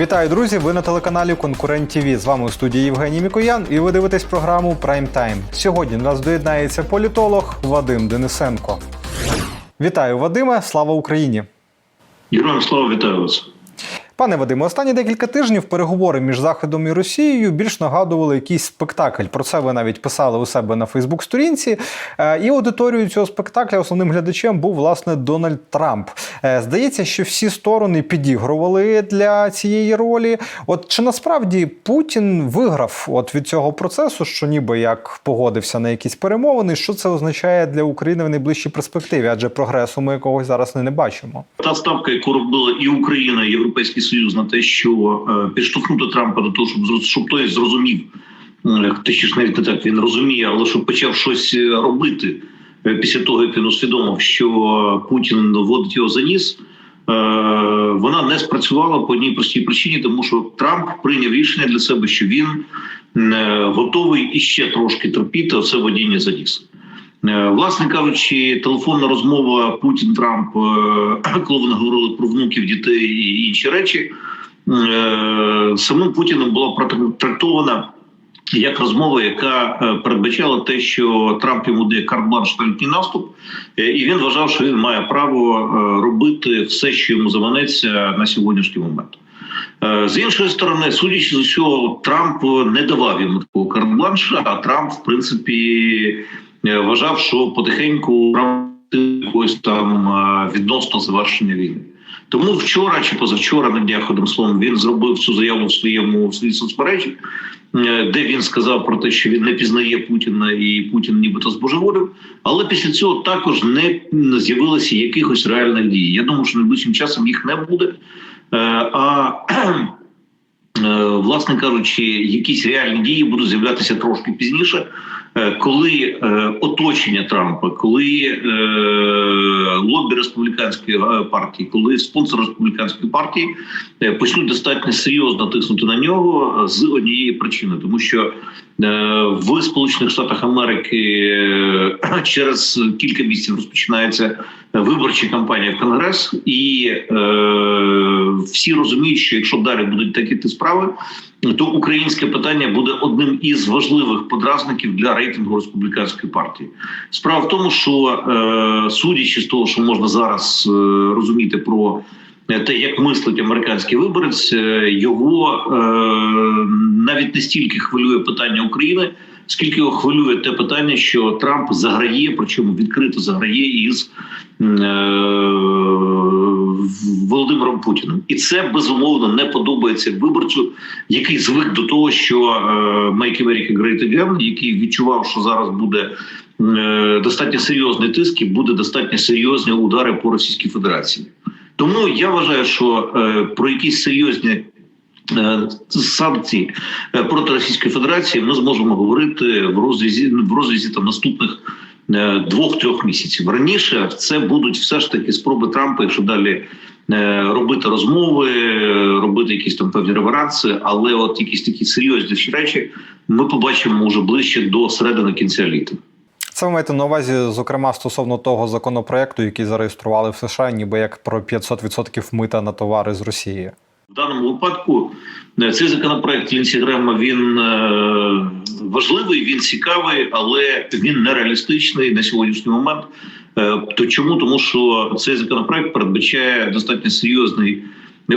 Вітаю, друзі! Ви на телеканалі Конкурент ТВ. З вами у студії Євгеній Мікоян, і ви дивитесь програму Прайм Тайм. Сьогодні до нас доєднається політолог Вадим Денисенко. Вітаю, Вадиме! Слава Україні! Героям слава вітаю вас. Пане Вадиме, останні декілька тижнів переговори між Заходом і Росією більш нагадували якийсь спектакль. Про це ви навіть писали у себе на Фейсбук-сторінці. Е, І аудиторією цього спектакля основним глядачем був власне Дональд Трамп. Е, Здається, що всі сторони підігрували для цієї ролі. От чи насправді Путін виграв от від цього процесу, що ніби як погодився на якісь перемовини? Що це означає для України в найближчій перспективі? Адже прогресу ми якогось зараз не, не бачимо. Та ставка, яку робила і Україна, і Європейський Союз на те, що е, підштовхнути Трампа до того, щоб щоб той зрозумів, точніше навіть не так він розуміє, але щоб почав щось е, робити е, після того, як він усвідомив, що Путін вводить його за ніс. Вона не спрацювала по одній простій причині, тому що Трамп прийняв рішення для себе, що він готовий іще трошки терпіти оце водіння за ніс. Е, Власне кажучи, телефонна розмова Путін Трамп, е, коли вони говорили про внуків, дітей і інші речі, е, самим Путіним була трактована як розмова, яка передбачала те, що Трамп йому дає карт-бланш на наступ, і він вважав, що він має право робити все, що йому заманеться на сьогоднішній момент. З іншої сторони, судячи з усього, Трамп не давав йому такого карт-бланша, а Трамп, в принципі, вважав, що потихеньку якогось там е, відносно завершення війни. Тому вчора чи позавчора на днях словом він зробив цю заяву в своєму в своїй соцмережі, е, де він сказав про те, що він не пізнає Путіна і Путін нібито збожеволів. Але після цього також не з'явилося якихось реальних дій. Я думаю, що найближчим часом їх не буде. Е, А Е, власне кажучи, якісь реальні дії будуть з'являтися трошки пізніше, е, коли е, оточення Трампа, коли е, лобі республіканської е, партії, коли спонсор республіканської партії е, почнуть достатньо серйозно тиснути на нього з однієї причини, тому що е, в Сполучених Штатах Америки е, через кілька місяців розпочинається виборча кампанія в Конгрес, і е, всі розуміють, що якщо далі будуть такі справи, то українське питання буде одним із важливих подразників для рейтингу республіканської партії. Справа в тому, що е, судячи з того, що можна зараз е, розуміти про те, як мислить американський виборець, е, його е, навіть не стільки хвилює питання України, скільки його хвилює те питання, що Трамп заграє, причому відкрито заграє із е, Володимиром Путіним, і це безумовно не подобається виборцю, який звик до того, що е, Make America Great Again, який відчував, що зараз буде е, достатньо серйозний тиск і буде достатньо серйозні удари по Російській Федерації. Тому я вважаю, що е, про якісь серйозні е, санкції е, проти Російської Федерації ми зможемо говорити в розрізі в розрізі там наступних е, двох-трьох місяців. Раніше це будуть все ж таки спроби Трампа, якщо далі. Робити розмови, робити якісь там певні реверанси, але от якісь такі серйозні речі ми побачимо вже ближче до середини кінця літа. Це ви маєте на увазі, зокрема, стосовно того законопроекту, який зареєстрували в США, ніби як про 500% мита на товари з Росії. В даному випадку е, цей законопроект Лінсі Грема він е, важливий, він цікавий, але він нереалістичний на сьогоднішній момент. Е, то чому? Тому що цей законопроект передбачає достатньо серйозний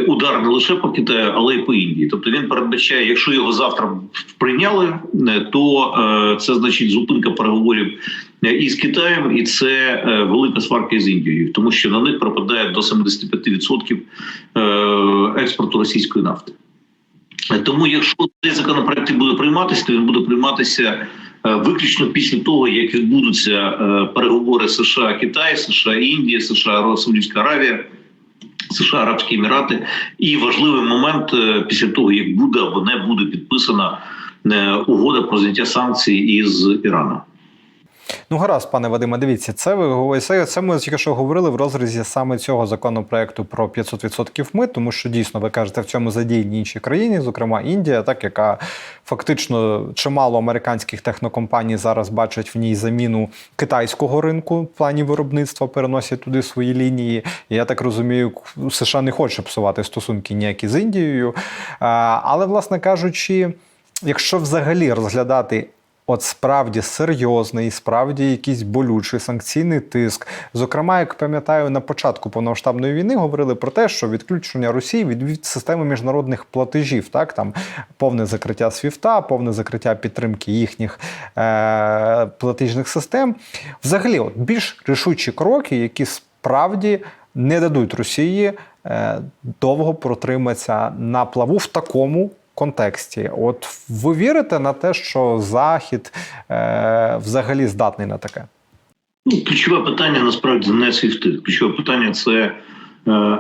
удар не лише по Китаю, але й по Індії. Тобто він передбачає, якщо його завтра прийняли, то це значить зупинка переговорів із Китаєм, і це е, велика сварка з Індією, тому що на них пропадає до 75% е, експорту російської нафти. Е, Тому, якщо цей законопроект буде прийматися, то він буде прийматися е, виключно після того, як відбудуться е, переговори США, Китай, США, Індія, США, Саудівська Аравія. США, Арабські Емірати, і важливий момент е, після того, як буде або не буде підписана е, угода про зняття санкцій із Іраном. Ну, гаразд, пане Вадиме, дивіться, це ви це, це ми тільки що говорили в розрізі саме цього законопроекту про 500% мит, тому що дійсно ви кажете, в цьому задіяні інші країни, зокрема Індія, так яка фактично чимало американських технокомпаній зараз бачать в ній заміну китайського ринку в плані виробництва, переносять туди свої лінії. Я так розумію, США не хоче псувати стосунки ніякі з Індією. Але, власне кажучи, якщо взагалі розглядати От справді серйозний, справді якийсь болючий санкційний тиск. Зокрема, як пам'ятаю, на початку повномасштабної війни говорили про те, що відключення Росії від, системи міжнародних платежів, так там повне закриття СВІФТа, повне закриття підтримки їхніх е- платіжних систем. Взагалі, от більш рішучі кроки, які справді не дадуть Росії е- довго протриматися на плаву в такому контексті. От ви вірите на те, що Захід е, взагалі здатний на таке? Ну, ключове питання насправді не свіфти. Ключове питання це е,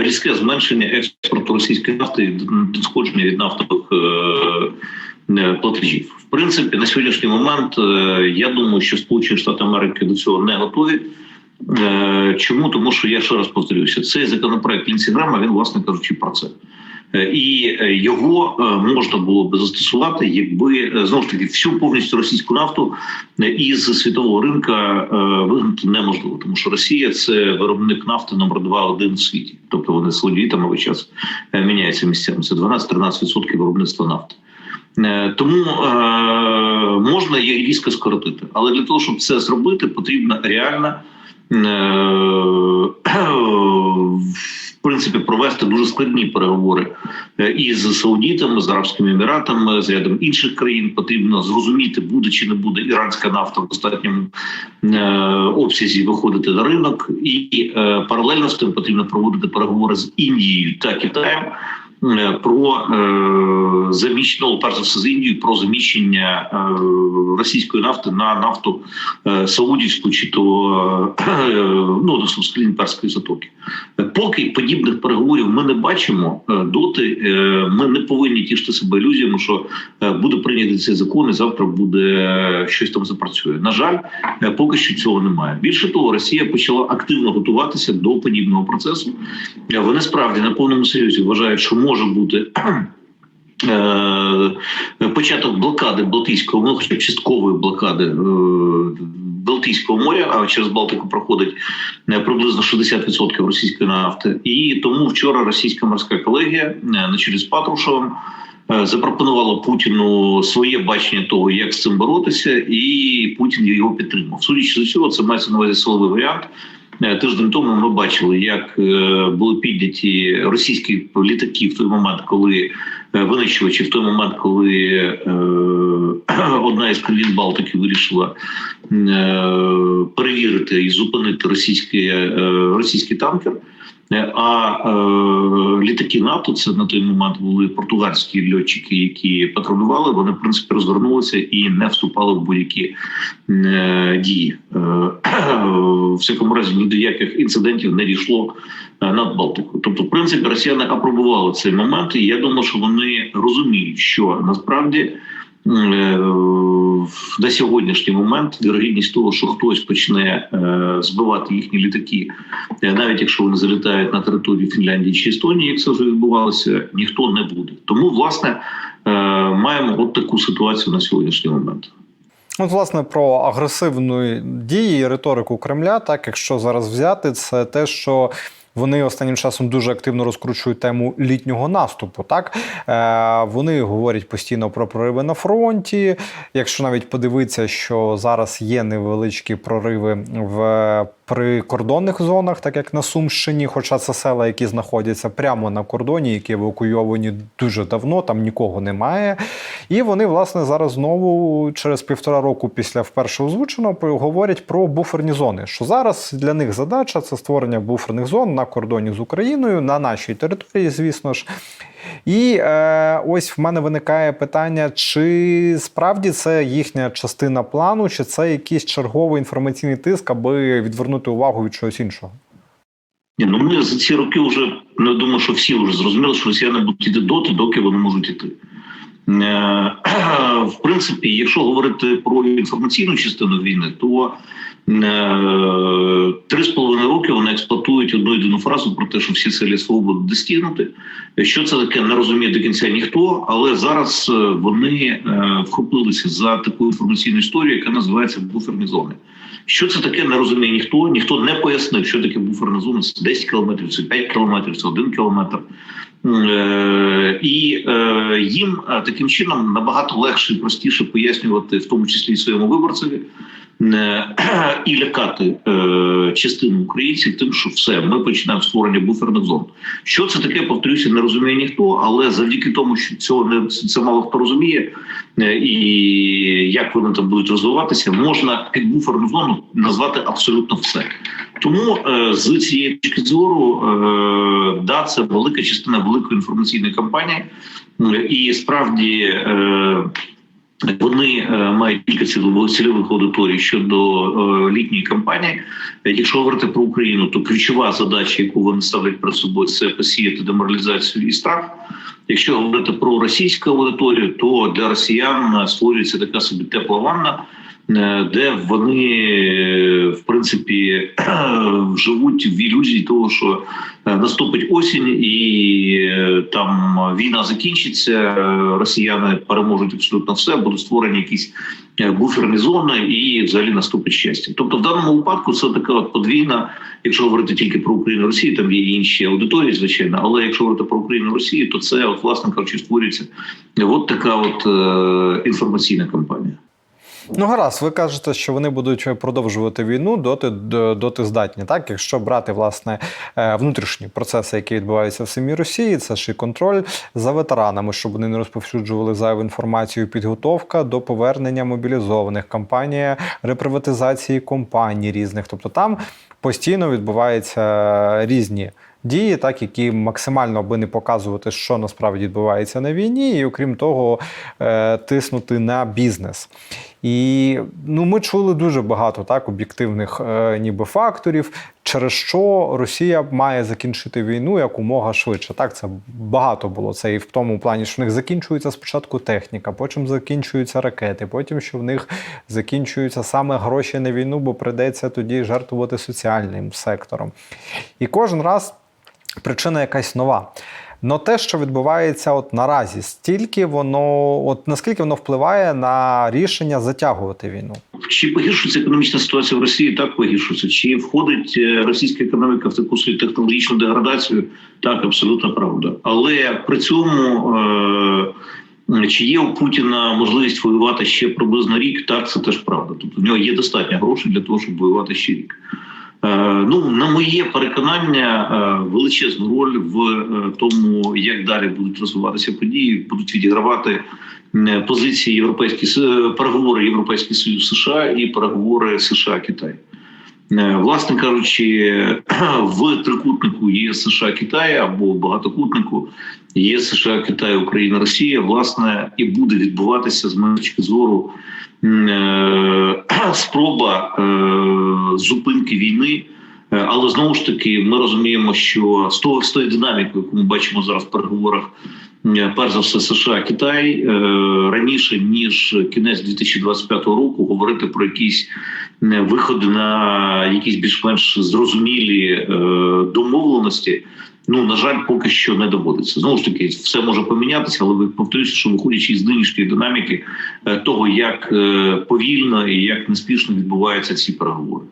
різке зменшення експорту російської нафти і відходження від нафтових е, платежів. В принципі, на сьогоднішній момент е, я думаю, що Сполучені Штати Америки до цього не готові. Е, Чому? Тому що я ще раз повторюся, цей законопроект Лінсі Грама, він, власне кажучи, про це. Е, І е, його е, можна було би застосувати, якби знову ж таки всю повністю російську нафту із світового ринка вигнати неможливо, тому що Росія це виробник нафти номер два один в світі. Тобто вони солідітами весь час міняються місцями. Це 12-13% виробництва нафти. Тому е, можна її різко скоротити, але для того, щоб це зробити, потрібна реальна в принципі провести дуже складні переговори е, із Саудітами, з Арабськими Еміратами, з рядом інших країн. Потрібно зрозуміти, буде чи не буде іранська нафта в достатньому е, обсязі виходити на ринок, і е, паралельно з тим потрібно проводити переговори з Індією та Китаєм. Е, Про е, заміщення, перш за все з Індією, про заміщення е, російської нафти на нафту саудівську чи то ну з країн перської затоки. Поки подібних переговорів ми не бачимо, доти ми не повинні тішити себе ілюзіями, що буде прийнятий цей закон, і завтра буде щось там запрацює. На жаль, поки що цього немає. Більше того, Росія почала активно готуватися до подібного процесу. Вони справді на повному серйозі вважають, що може бути. е, Початок блокади Балтійського, ну хоча часткової блокади е, Балтійського моря, а через Балтику проходить е, приблизно 60% російської нафти. І тому вчора російська морська колегія на чолі з Патрушевим е, запропонувала Путіну своє бачення того, як з цим боротися, і Путін його підтримав. Судячи з цього, це мається на увазі силовий варіант. Е, Тиждень тому ми бачили, як е, були підняті російські літаки в той момент, коли винищувачі, в той момент, коли одна із країн Балтики вирішила перевірити і зупинити російський, е, російський танкер. Е, А е, літаки НАТО це на той момент були португальські льотчики, які патрулювали. Вони в принципі розвернулися і не вступали в будь-які е, дії. Е, в всякому разі ні до яких інцидентів не дійшло е, над Балтикою. Тобто, в принципі, росіяни апробували цей момент, і я думаю, що вони розуміють, що насправді. Е, На сьогоднішній момент вірогідність того, що хтось почне е, збивати їхні літаки, е, навіть якщо вони залітають на територію Фінляндії чи Естонії, як це вже відбувалося, ніхто не буде. Тому, власне, маємо от таку ситуацію на сьогоднішній момент. От, власне, про агресивну дії і риторику Кремля, так якщо зараз взяти, це те, що. Вони останнім часом дуже активно розкручують тему літнього наступу. Так е, вони говорять постійно про прориви на фронті. Якщо навіть подивитися, що зараз є невеличкі прориви в прикордонних зонах, так як на Сумщині, хоча це села, які знаходяться прямо на кордоні, які евакуйовані дуже давно, там нікого немає. І вони, власне, зараз знову через півтора року після вперше озвученого говорять про буферні зони. Що зараз для них задача це створення буферних зон на кордоні з Україною, на нашій території, звісно ж. І е, ось в мене виникає питання: чи справді це їхня частина плану, чи це якийсь черговий інформаційний тиск, аби відвернути увагу від чогось іншого? Ні, ну ми за ці роки вже ну, я думаю, що всі вже зрозуміли, що росіяни будуть іти доти, доки вони можуть іти. Е, В принципі, якщо говорити про інформаційну частину війни, то три з половиною роки вони експлуатують одну єдину фразу про те, що всі цілі СВО будуть достигнути. Що це таке, не розуміє до кінця ніхто, але зараз е, вони е, вхопилися за таку інформаційну історію, яка називається буферні зони. Що це таке, не розуміє ніхто. Ніхто не пояснив, що таке буферна зона. Це 10 кілометрів, це 5 кілометрів, це 1 кілометр. Е, І е, їм е, таким чином набагато легше і простіше пояснювати, в тому числі і своєму виборцеві, е, і лякати е, частину українців тим, що все, ми починаємо створення буферних зон. Що це таке, повторюся, не розуміє ніхто, але завдяки тому, що цього не це мало хто розуміє, е, і як вони там будуть розвиватися, можна під буферну зону назвати абсолютно все. Тому е, з цієї точки зору, да, це велика частина великої інформаційної кампанії, і справді. Вони е, мають кілька цільових аудиторій щодо е, літньої кампанії. Якщо говорити про Україну, то ключова задача, яку вони ставлять перед собою, це посіяти деморалізацію і страх. Якщо говорити про російську аудиторію, то для росіян створюється така собі тепла ванна, де вони е, в принципі живуть в ілюзії того, що е, наступить осінь, і е, там війна закінчиться. е, Росіяни переможуть абсолютно все, будуть створені якісь е, буферні зони, і взагалі наступить щастя. Тобто, в даному випадку це така от подвійна, якщо говорити тільки про Україну Росію, там є інші аудиторії, звичайно. Але якщо говорити про Україну Росію, то це от власне кажучи, створюється от така от е, інформаційна кампанія. Ну, гаразд, ви кажете, що вони будуть продовжувати війну доти, доти здатні. Так, якщо брати власне е, внутрішні процеси, які відбуваються в самій Росії, це ж і контроль за ветеранами, щоб вони не розповсюджували зайву інформацію, підготовка до повернення мобілізованих, кампанія реприватизації компаній різних. Тобто там постійно відбуваються різні. Дії, так які максимально аби не показувати, що насправді відбувається на війні, і окрім того, е, тиснути на бізнес. І ну, ми чули дуже багато так об'єктивних е, ніби факторів, через що Росія має закінчити війну якомога швидше. Так, це багато було. Це і в тому плані, що в них закінчується спочатку техніка, потім закінчуються ракети, потім що в них закінчуються саме гроші на війну, бо прийдеться тоді жертвувати соціальним сектором. І кожен раз причина якась нова. Но те, що відбувається от наразі, стільки воно, от наскільки воно впливає на рішення затягувати війну? Чи погіршується економічна ситуація в Росії? Так погіршується. Чи входить е, російська економіка в таку свою технологічну деградацію? Так, абсолютно правда. Але при цьому е, чи є у Путіна можливість воювати ще приблизно рік? Так, це теж правда. Тобто в нього є достатньо грошей для того, щоб воювати ще рік. Е, Ну, на моє переконання, е, величезну роль в е, тому, як далі будуть розвиватися події, будуть відігравати позиції європейські переговори Європейський Союз США і переговори США Китай. Е, Власне кажучи, в трикутнику ЄС США Китай або багатокутнику ЄС США Китай Україна Росія власне і буде відбуватися з моєї точки зору е, спроба е, зупинки війни. Але знову ж таки, ми розуміємо, що з того з тої динаміки, яку ми бачимо зараз в переговорах, перш за все, США Китай е, раніше ніж кінець 2025 року говорити про якісь е, виходи на якісь більш-менш зрозумілі е, домовленості. Ну на жаль, поки що не доводиться. Знову ж таки, все може помінятися, але повторюся, що виходячи з нинішньої динаміки е, того, як е, повільно і як неспішно відбуваються ці переговори.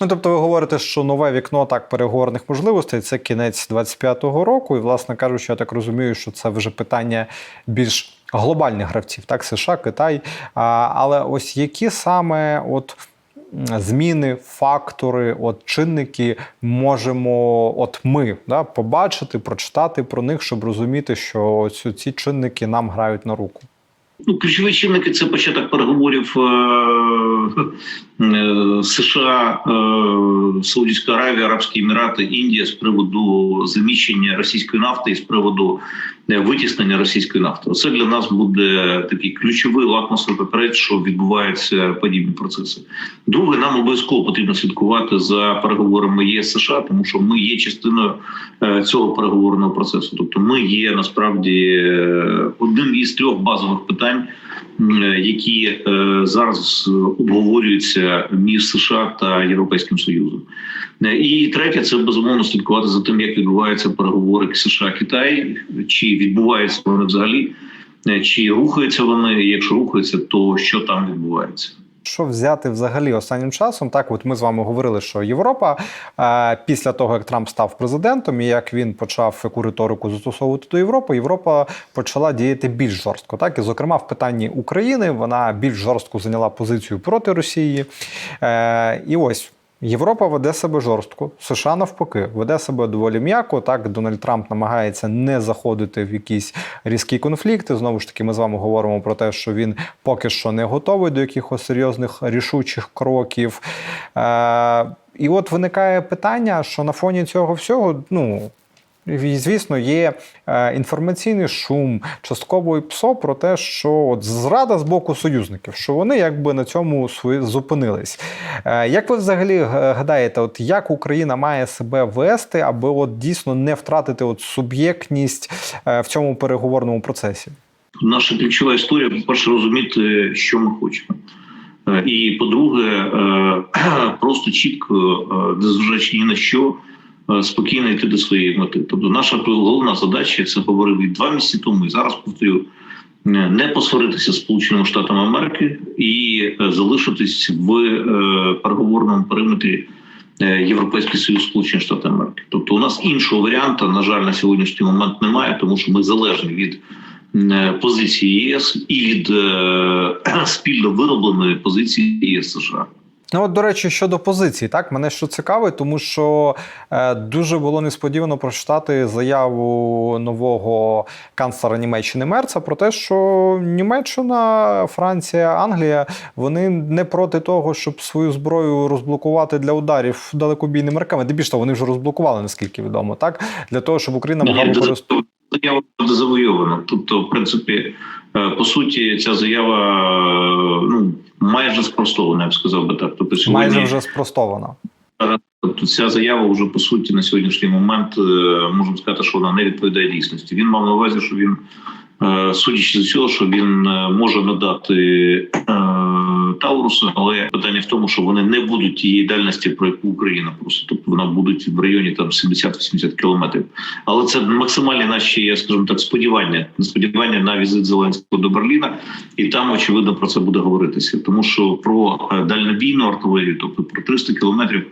Ну, тобто, ви говорите, що нове вікно так переговорних можливостей це кінець 25-го року, і, власне кажучи, я так розумію, що це вже питання більш глобальних гравців, так, США, Китай. А, але ось які саме от. Зміни, фактори, от чинники можемо, от ми да, побачити, прочитати про них, щоб розуміти, що ці чинники нам грають на руку. Ну, ключові чинники це початок переговорів е, е, США, е, Саудівська Аравія, Арабські Емірати, Індія з приводу заміщення російської нафти і з приводу витіснення російської нафти. Це для нас буде такий ключовий лакмусовий папірець, що відбуваються подібні процеси. Друге, нам обов'язково потрібно слідкувати за переговорами ЄС США, тому що ми є частиною е, цього переговорного процесу. Тобто, ми є насправді е, одним із трьох базових питань, е, які е, зараз обговорюються між США та Європейським Союзом. Е, І третє, це безумовно слідкувати за тим, як відбуваються переговори США Китай, чи відбуваються вони взагалі, е, чи рухаються вони. Якщо рухаються, то що там відбувається? Що взяти взагалі останнім часом? Так, от ми з вами говорили, що Європа е, після того, як Трамп став президентом, і як він почав яку риторику застосовувати до Європи, Європа почала діяти більш жорстко. Так, і зокрема в питанні України вона більш жорстко зайняла позицію проти Росії. І ось. Європа веде себе жорстко, США навпаки веде себе доволі м'яко. Так Дональд Трамп намагається не заходити в якісь різкі конфлікти. Знову ж таки, ми з вами говоримо про те, що він поки що не готовий до якихось серйозних рішучих кроків. Е, і от виникає питання, що на фоні цього всього, ну. І, звісно, є е, інформаційний шум, частково і ПСО про те, що от зрада з боку союзників, що вони якби на цьому зупинились. Е, як ви взагалі гадаєте, от як Україна має себе вести, аби от дійсно не втратити от суб'єктність е, в цьому переговорному процесі? Наша ключова історія, по-перше, розуміти, що ми хочемо. Е, І по-друге, е, просто чітко, е, незважаючи ні на що, е, спокійно йти до своєї мети. Тобто, наша головна задача, я це говорив і два місяці тому, і зараз повторю, е, не посваритися з Сполученими Штатами Америки і е, залишитись в е, переговорному периметрі е, Європейський Союз Сполучені Штати Америки. Тобто, у нас іншого варіанту, на жаль, на сьогоднішній момент немає, тому що ми залежні від е, позиції ЄС і від е, спільно виробленої позиції ЄС США. Ну, от, до речі, щодо позиції, так мене що цікавить, тому що е, дуже було несподівано прочитати заяву нового канцлера Німеччини Мерца про те, що Німеччина, Франція, Англія вони не проти того, щоб свою зброю розблокувати для ударів далекобійними раками. Де більше того, вони вже розблокували, наскільки відомо, так для того, щоб Україна могла використовувати. Завойована. Тобто, в принципі, по суті, ця заява е, ну майже спростована, я б сказав би так. Тобто, сьогодні Майже вже спростована. Тобто ця заява вже по суті на сьогоднішній момент е, можемо сказати, що вона не відповідає дійсності. Він мав на увазі, що він, е, судячи з цього, що він е, може надати е, Таурусу, але питання в тому, що вони не будуть тієї дальності, про яку Україна просто тобто вона будуть в районі там 70-80 кілометрів. Але це максимальні наші, я скажімо так, сподівання сподівання на візит Зеленського до Берліна, і там очевидно про це буде говоритися, тому що про е, дальнобійну артилерію, тобто про 300 кілометрів.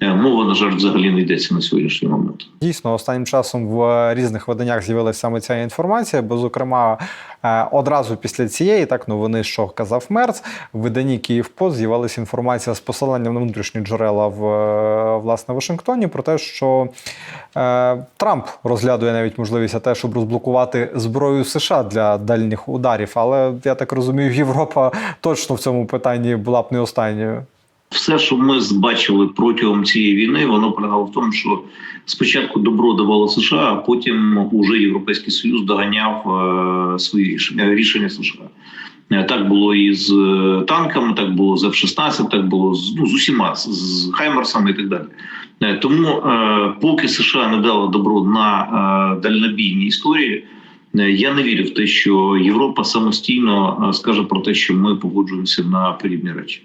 Е, Мова, на жаль, взагалі не йдеться на сьогоднішній момент. Дійсно, останнім часом в різних виданнях з'явилася саме ця інформація, бо, зокрема, е, одразу після цієї так новини, що казав Мерц, в виданні Київпост з'явилася інформація з посиланням на внутрішні джерела в е, власне Вашингтоні про те, що Трамп розглядує навіть можливість те, щоб розблокувати зброю США для дальніх ударів. Але я так розумію, Європа точно в цьому питанні була б не останньою. Все, що ми бачили протягом цієї війни, воно полягало в тому, що спочатку добро давало США, а потім уже Європейський Союз доганяв е, свої рішення рішення США. Е, Так було і з е, танками, так було з F-16, так було з, ну, з усіма з, з Хаймерсами і так далі. Е, Тому, е, поки США не дало добро на е, дальнобійні історії, е, я не вірю в те, що Європа самостійно е, скаже про те, що ми погоджуємося на подібні речі.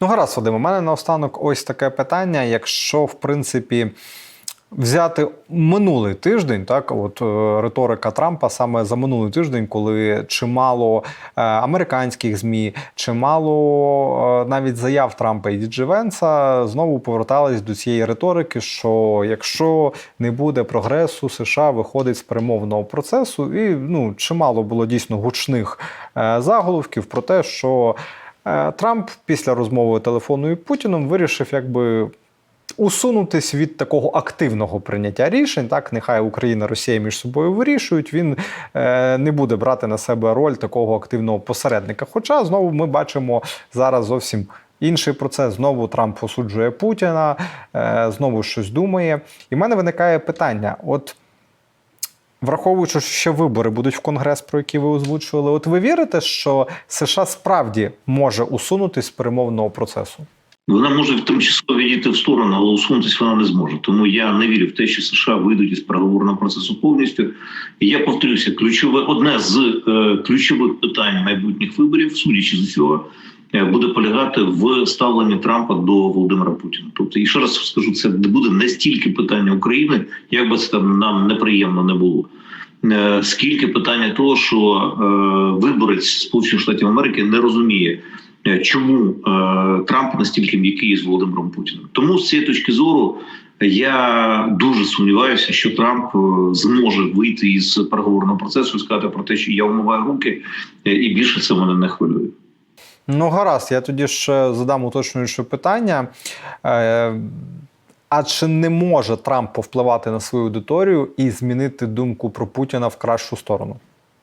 Ну, гаразд, Вадим, у мене наостанок ось таке питання. Якщо, в принципі, взяти минулий тиждень, так, от е, риторика Трампа саме за минулий тиждень, коли чимало е, американських ЗМІ, чимало е, навіть заяв Трампа і Діджі Венса знову повертались до цієї риторики, що якщо не буде прогресу, США виходить з перемовного процесу, і ну, чимало було дійсно гучних заголовків про те, що. Е, Трамп після розмови телефонною Путіном вирішив якби. Усунутись від такого активного прийняття рішень, так нехай Україна Росія між собою вирішують. Він е, не буде брати на себе роль такого активного посередника. Хоча знову ми бачимо зараз зовсім інший процес. Знову Трамп осуджує Путіна, е, знову щось думає. І в мене виникає питання: от Враховуючи, що ще вибори будуть в Конгрес, про які ви озвучували, от ви вірите, що США справді може усунутись з перемовного процесу? Вона може тимчасово відійти в сторону, але усунутися вона не зможе. Тому я не вірю в те, що США вийдуть із переговорного процесу повністю. І я повторюся, ключове одне з е, ключових питань майбутніх виборів, судячи з усього, буде полягати в ставленні Трампа до Володимира Путіна. Тобто, і ще раз скажу, це буде не стільки питання України, як би це там нам неприємно не було. Е, Скільки питання того, що е, виборець Сполучених Штатів Америки не розуміє, е, чому е, Трамп настільки м'який з Володимиром Путіним. Тому з цієї точки зору я дуже сумніваюся, що Трамп е, зможе вийти із переговорного процесу і сказати про те, що я умиваю руки, е, і більше це мене не хвилює. Ну, гаразд, я тоді ще задам уточнююче питання. Е, а чи не може Трамп повпливати на свою аудиторію і змінити думку про Путіна в кращу сторону?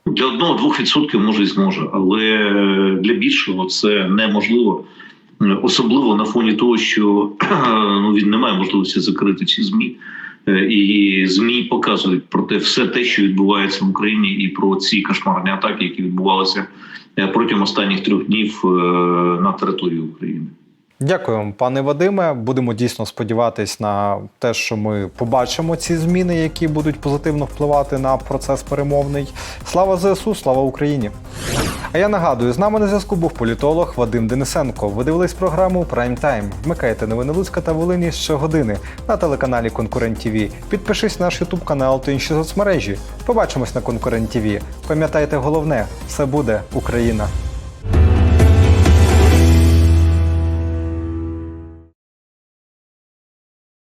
Для одного-двох відсотків може і зможе, але для більшого це неможливо. Особливо на фоні того, що ну він не має можливості закрити ці змі, і змі показують про те все те, що відбувається в Україні, і про ці кошмарні атаки, які відбувалися е, протягом останніх трьох днів е, на території України. Дякую пане Вадиме. Будемо дійсно сподіватись на те, що ми побачимо ці зміни, які будуть позитивно впливати на процес перемовний. Слава ЗСУ, слава Україні! А я нагадую, з нами на зв'язку був політолог Вадим Денисенко. Ви дивились програму Прайм Тайм. Вмикайте новини Луцька та Волині щогодини на телеканалі Конкурент ТВ. Підпишись на наш Ютуб канал та інші соцмережі. Побачимось на Конкурент ТВ. Пам'ятайте головне, все буде Україна.